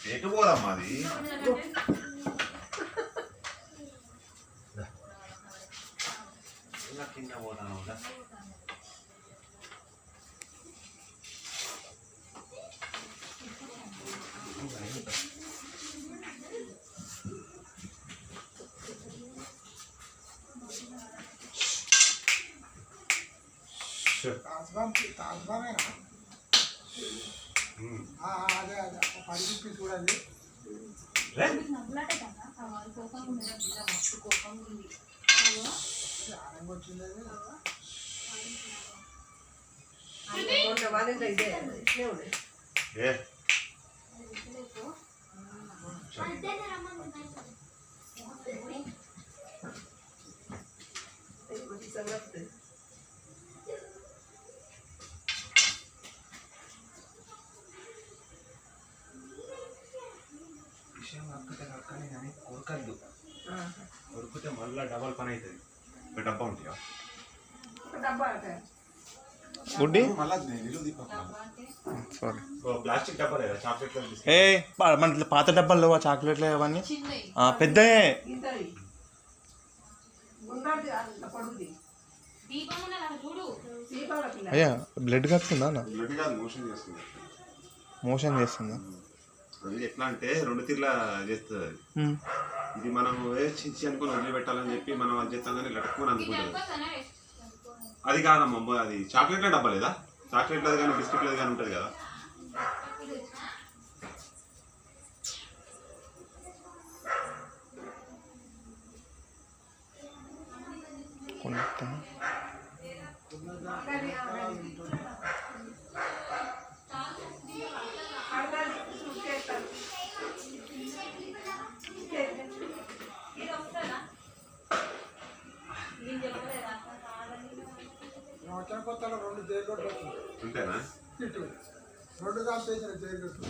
పెట్టుకోవాలి ఎటు పోదమ్మా అది ఇలా కింద పోతాను కదా తాజ్బామ్ తాజ్బామేనా ఆ, అదే అదే ఒక పది రూపీస్ కూడా అది అది ఆనందం వచ్చింది అది మొన్న వాళ్ళ ఇదే ఇట్లే ఉండే ఏ కానీ కొరకద్దు. కొరుకుతే మళ్ళీ డబల్ పని అవుతుంది. డబ్బా ఉంటాయా ఏ మన పాత డబ్బాలు ఆ చాక్లెట్లు అవన్నీ? పిల్ల అయ్యా బ్లడ్ కక్కుతుందా అన్న? బ్లడ్ కాదు మోషన్ చేస్తుంది. అది ఎట్లా అంటే రెండు తీర్లా చేస్తుంది అది. ఇది మనం ఏ చిచ్చి అనుకుని వదిలిపెట్టాలని చెప్పి మనం అది చేస్తాం లట్టుకుని అందుకుంటుంది. అది కాదమ్మా అది చాక్లెట్ల డబ్బా లేదా? చాక్లెట్లది కానీ బిస్కెట్లది కానీ ఉంటుంది కదా? కొంత కొత్తలో రెండు జైలు కొట్టు అంతేనా? రెండు వేసిన జైలు కొట్టు